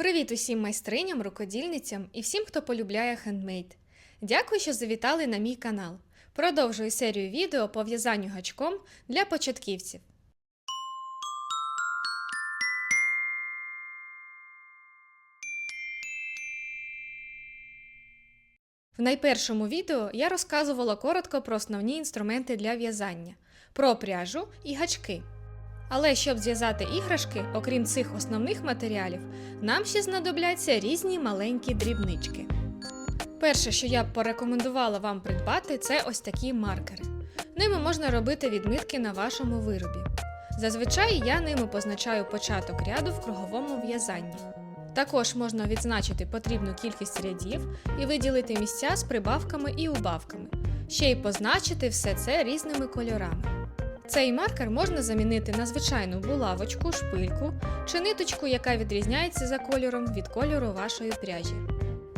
Привіт усім майстриням, рукодільницям і всім, хто полюбляє хендмейд. Дякую, що завітали на мій канал. Продовжую серію відео по в'язанню гачком для початківців. В найпершому відео я розказувала коротко про основні інструменти для в'язання, про пряжу і гачки. Але щоб зв'язати іграшки, окрім цих основних матеріалів, нам ще знадобляться різні маленькі дрібнички. Перше, що я б порекомендувала вам придбати, це ось такі маркери. Ними можна робити відмітки на вашому виробі. Зазвичай я ними позначаю початок ряду в круговому в'язанні. Також можна відзначити потрібну кількість рядів і виділити місця з прибавками і убавками, ще й позначити все це різними кольорами. Цей маркер можна замінити на звичайну булавочку, шпильку чи ниточку, яка відрізняється за кольором від кольору вашої пряжі.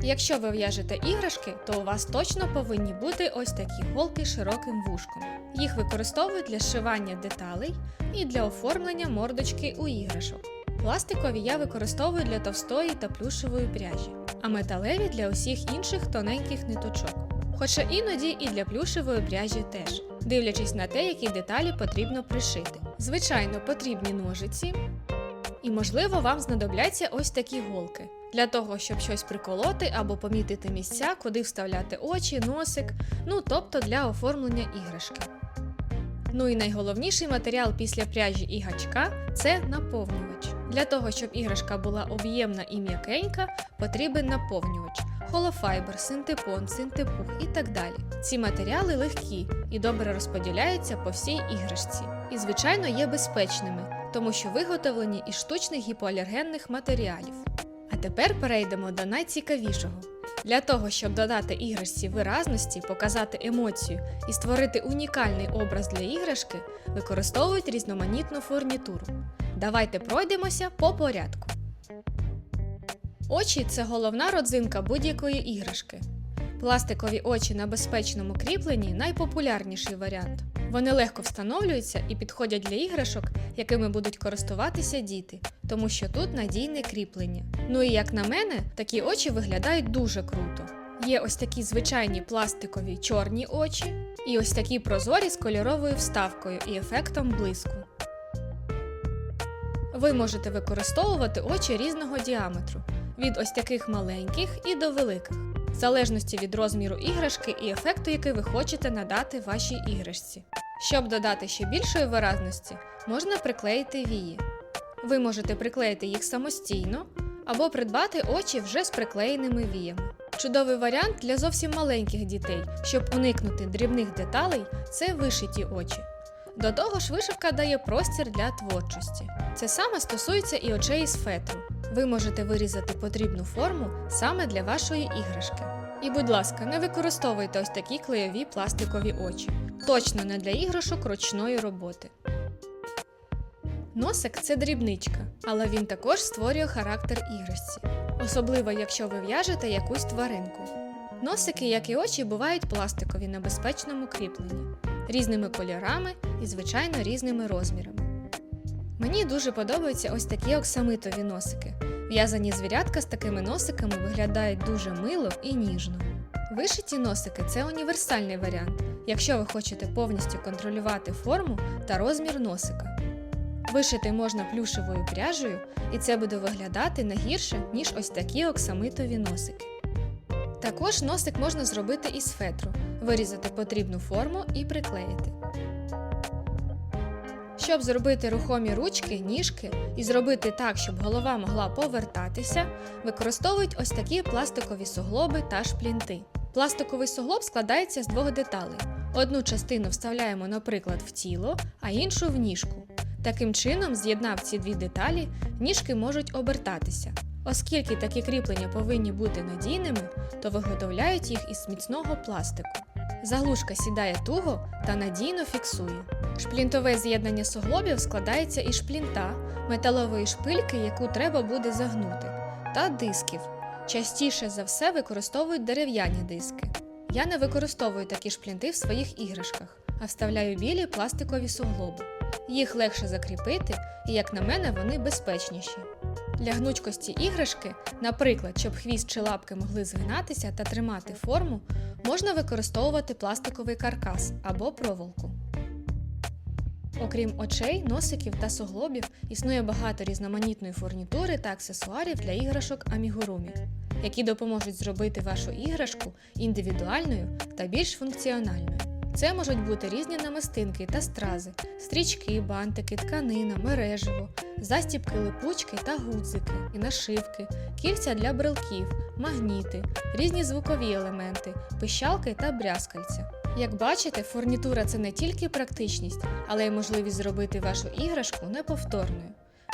Якщо ви в'яжете іграшки, то у вас точно повинні бути ось такі голки широким вушком. Їх використовують для зшивання деталей і для оформлення мордочки у іграшок. Пластикові я використовую для товстої та плюшевої пряжі, а металеві для усіх інших тоненьких ниточок. Хоча іноді і для плюшевої пряжі теж, дивлячись на те, які деталі потрібно пришити. Звичайно, потрібні ножиці, і, можливо, вам знадобляться ось такі голки для того, щоб щось приколоти або помітити місця, куди вставляти очі, носик, ну тобто для оформлення іграшки. Ну і найголовніший матеріал після пряжі і гачка це наповнювач. Для того, щоб іграшка була об'ємна і м'якенька, потрібен наповнювач. Холофайбер, синтепон, синтепух і так далі. Ці матеріали легкі і добре розподіляються по всій іграшці. І, звичайно, є безпечними, тому що виготовлені із штучних гіпоалергенних матеріалів. А тепер перейдемо до найцікавішого. Для того, щоб додати іграшці виразності, показати емоцію і створити унікальний образ для іграшки, використовують різноманітну фурнітуру. Давайте пройдемося по порядку. Очі це головна родзинка будь-якої іграшки. Пластикові очі на безпечному кріпленні найпопулярніший варіант. Вони легко встановлюються і підходять для іграшок, якими будуть користуватися діти, тому що тут надійне кріплення. Ну і як на мене, такі очі виглядають дуже круто. Є ось такі звичайні пластикові чорні очі, і ось такі прозорі з кольоровою вставкою і ефектом блиску. Ви можете використовувати очі різного діаметру, від ось таких маленьких і до великих, в залежності від розміру іграшки і ефекту, який ви хочете надати вашій іграшці. Щоб додати ще більшої виразності, можна приклеїти вії. Ви можете приклеїти їх самостійно або придбати очі вже з приклеєними віями. Чудовий варіант для зовсім маленьких дітей, щоб уникнути дрібних деталей, це вишиті очі. До того ж, вишивка дає простір для творчості. Це саме стосується і очей із фетру. Ви можете вирізати потрібну форму саме для вашої іграшки. І, будь ласка, не використовуйте ось такі клейові пластикові очі. Точно не для іграшок ручної роботи. Носик це дрібничка, але він також створює характер іграшці, особливо якщо ви в'яжете якусь тваринку. Носики, як і очі, бувають пластикові на безпечному кріпленні, різними кольорами і, звичайно, різними розмірами. Мені дуже подобаються ось такі оксамитові носики. В'язані звірятка з такими носиками виглядають дуже мило і ніжно. Вишиті носики це універсальний варіант, якщо ви хочете повністю контролювати форму та розмір носика. Вишити можна плюшевою пряжею, і це буде виглядати не гірше, ніж ось такі оксамитові носики. Також носик можна зробити із фетру, вирізати потрібну форму і приклеїти. Щоб зробити рухомі ручки, ніжки і зробити так, щоб голова могла повертатися, використовують ось такі пластикові суглоби та шплінти. Пластиковий суглоб складається з двох деталей. Одну частину вставляємо, наприклад, в тіло, а іншу в ніжку. Таким чином, з'єднав ці дві деталі, ніжки можуть обертатися. Оскільки такі кріплення повинні бути надійними, то виготовляють їх із міцного пластику. Заглушка сідає туго та надійно фіксує. Шплінтове з'єднання суглобів складається із шплінта, металової шпильки, яку треба буде загнути, та дисків. Частіше за все використовують дерев'яні диски. Я не використовую такі шплінти в своїх іграшках, а вставляю білі пластикові суглоби. Їх легше закріпити, і, як на мене, вони безпечніші. Для гнучкості іграшки, наприклад, щоб хвіст чи лапки могли згинатися та тримати форму, можна використовувати пластиковий каркас або проволоку. Окрім очей, носиків та суглобів, існує багато різноманітної фурнітури та аксесуарів для іграшок амігурумі, які допоможуть зробити вашу іграшку індивідуальною та більш функціональною. Це можуть бути різні намистинки та стрази, стрічки, бантики, тканина, мереживо, застібки, липучки та гудзики, і нашивки, кільця для брелків, магніти, різні звукові елементи, пищалки та брязкальця. Як бачите, фурнітура це не тільки практичність, але й можливість зробити вашу іграшку неповторною.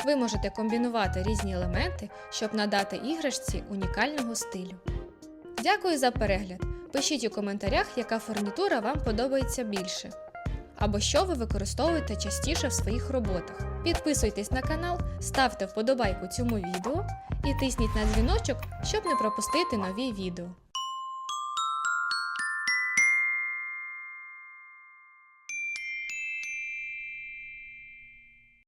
Ви можете комбінувати різні елементи, щоб надати іграшці унікального стилю. Дякую за перегляд! Пишіть у коментарях, яка фурнітура вам подобається більше. Або що ви використовуєте частіше в своїх роботах. Підписуйтесь на канал, ставте вподобайку цьому відео і тисніть на дзвіночок, щоб не пропустити нові відео.